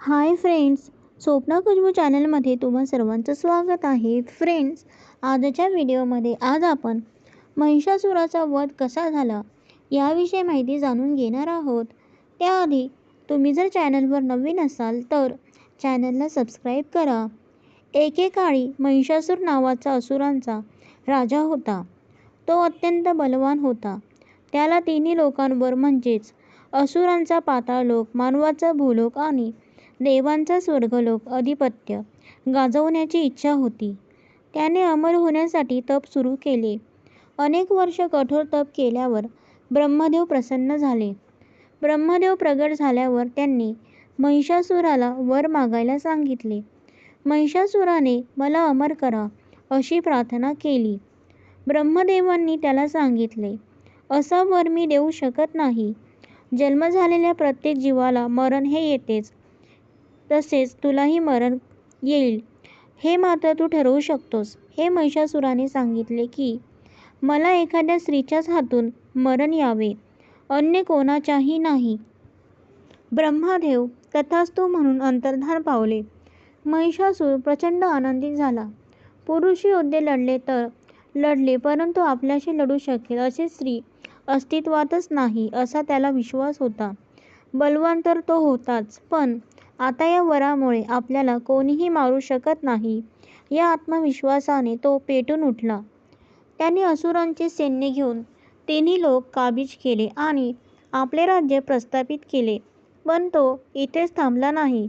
Hi friends Swapna Khushboo चॅनलमध्ये तुम्हा सर्वांचं स्वागत आहे. फ्रेंड्स आजच्या व्हिडिओमध्ये आज आपण महिषासुराचा वध कसा झाला याविषयी माहिती जाणून घेणार आहोत. त्याआधी तुम्ही जर चॅनलवर नवीन असाल तर चॅनलला सबस्क्राईब करा. एकेकाळी महिषासूर नावाचा असुरांचा राजा होता. तो अत्यंत बलवान होता. त्याला तिन्ही लोकांवर म्हणजेच असुरांचा पाताळलोक मानवाचा भूलोक आणि देवांचा स्वर्गलोक अधिपत्य गाजवण्याची इच्छा होती. त्याने अमर होण्यासाठी तप सुरू केले. अनेक वर्ष कठोर तप केल्यावर ब्रह्मदेव प्रसन्न झाले. ब्रह्मदेव प्रगट झाल्यावर त्यांनी महिषासुराला वर मागायला सांगितले. महिषासुराने मला अमर करा अशी प्रार्थना केली. ब्रह्मदेवांनी त्याला सांगितले, असा वर मी देऊ शकत नाही. जन्म झालेल्या प्रत्येक जीवाला मरण हे येतेच. तसेच तुलाही मरण येईल हे मात्र तू ठरवू शकतोस. हे महिषासुराने सांगितले की मला एखाद्या स्त्रीच्याच हातून मरण यावे, अन्य कोणाच्याही नाही. ब्रह्मदेव तथास्तू म्हणून अंतर्धान पावले. महिषासूर प्रचंड आनंदित झाला. पुरुष योद्धे लढले तर लढले परंतु आपल्याशी लढू शकेल असे स्त्री अस्तित्वातच नाही असा त्याला विश्वास होता. बलवान तर तो होताच पण आता या वरामुळे आपल्याला कोणीही मारू शकत नाही या आत्मविश्वासाने तो पेटून उठला. त्याने असुरांचे सैन्य घेऊन तिन्ही लोक काबीज केले आणि आपले राज्य प्रस्थापित केले. पण तो इथेच थांबला नाही.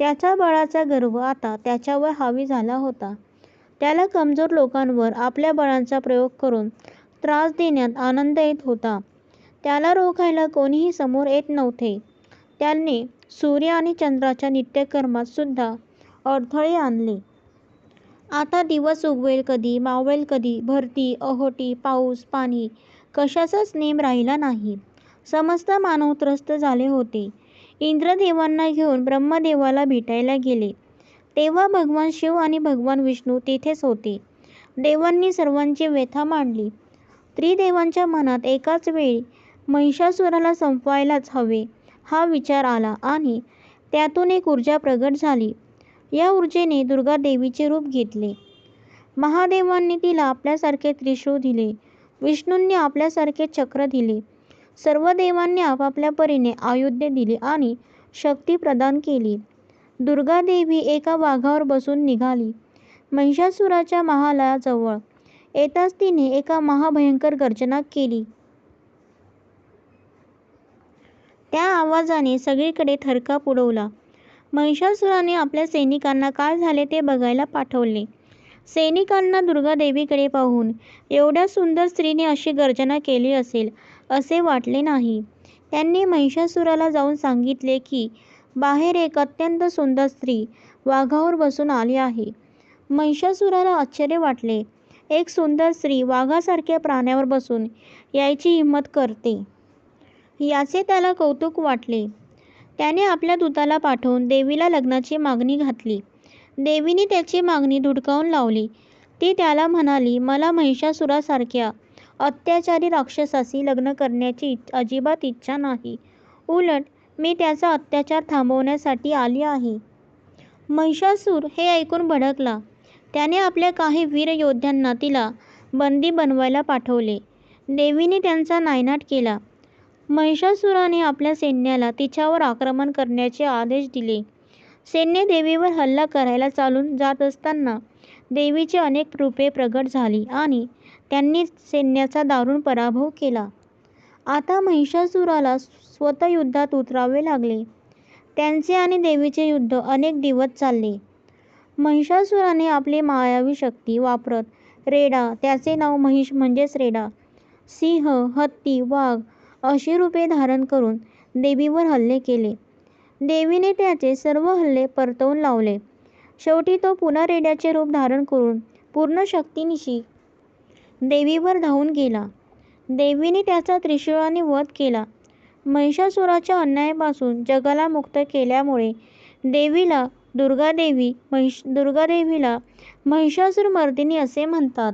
त्याचा बळाचा गर्व आता त्याच्यावर हावी झाला होता. त्याला कमजोर लोकांवर आपल्या बळांचा प्रयोग करून त्रास देण्यात आनंद येत होता. त्याला रोखायला कोणीही समोर येत नव्हते. त्याने सूर्य आणि चंद्राच्या नित्यकर्मात सुद्धा अडथळे आणले. आता दिवस उगवेल कधी, मावळेल कधी, भरती, अहोटी पाऊस, पाणी कशाचाच नेम राहिला नाही. समस्त मानव त्रस्त झाले होते. इंद्रदेवांना घेऊन ब्रह्मदेवाला भेटायला गेले. तेव्हा भगवान शिव आणि भगवान विष्णू तिथेच होते. देवांनी सर्वांची व्यथा मांडली. त्रिदेवांच्या मनात एकाच वेळी महिषासुराला संपवायलाच हवे हा विचार आला आणि त्यातून एक ऊर्जा प्रगट झाली. या ऊर्जेने दुर्गा देवीचे रूप घेतले. महादेवांनी तिला आपल्यासारखे त्रिशूळ दिले. विष्णूंनी आपल्यासारखे चक्र दिले. सर्व देवांनी आपापल्या परीने आयुध्य दिले आणि शक्ती प्रदान केली. दुर्गा देवी एका वाघावर बसून निघाली महिषासुराच्या महालाजवळ येताच तिने एका महाभयंकर गर्जना केली. त्या आवाजाने सगळीकडे थरकाप उडवला. महिषासुराने आपल्या सैनिकांना काय झाले ते बघायला पाठवले. सैनिकांना दुर्गादेवीकडे पाहून एवढ्या सुंदर स्त्रीने अशी गर्जना केली असेल असे वाटले नाही. त्यांनी महिषासुराला जाऊन सांगितले की बाहेर एक अत्यंत सुंदर स्त्री वाघावर बसून आली आहे. महिषासुराला आश्चर्य वाटले. एक सुंदर स्त्री वाघासारख्या प्राण्यावर बसून यायची हिंमत करते. याचे त्याला कौतुक वाटले. त्याने आपल्या दूताला पाठवून देवीला लग्नाची मागणी घातली. देवीने त्याची मागणी धुडकावून लावली. ती त्याला म्हणाली मला महिषासुरासारख्या अत्याचारी राक्षसाशी लग्न करण्याची अजिबात इच्छा नाही. उलट मी त्याचा अत्याचार थांबवण्यासाठी आली आहे. महिषासूर हे ऐकून भडकला. त्याने आपल्या काही वीर योद्ध्यांना तिला बंदी बनवायला पाठवले. देवीने त्यांचा नायनाट केला. महिषासुराने आपल्या सैन्याला तिच्यावर आक्रमण करण्याचे आदेश दिले. सैन्य देवीवर हल्ला करायला चालून जात असताना देवीची अनेक रूपे प्रगट झाली आणि त्यांनी सैन्याचा दारुण पराभव केला. आता महिषासुराला स्वतः युद्धात उतरावे लागले. त्यांचे आणि देवीचे युद्ध अनेक दिवस चालले. महिषासुराने आपली मायावी शक्ती वापरत रेडा त्याचे नाव महिष म्हणजेच रेडा, सिंह, हत्ती, वाघ अशी रूपे धारण करून देवीवर हल्ले केले. देवीने त्याचे सर्व हल्ले परतवून लावले. शेवटी तो पुन्हा रेड्याचे रूप धारण करून पूर्ण शक्तीनिशी देवीवर धावून गेला. देवीने त्याचा त्रिशूळाने वध केला. महिषासुराच्या अन्यायापासून जगाला मुक्त केल्यामुळे देवीला दुर्गादेवी महिष दुर्गादेवीला महिषासुरमर्दिनी असे म्हणतात.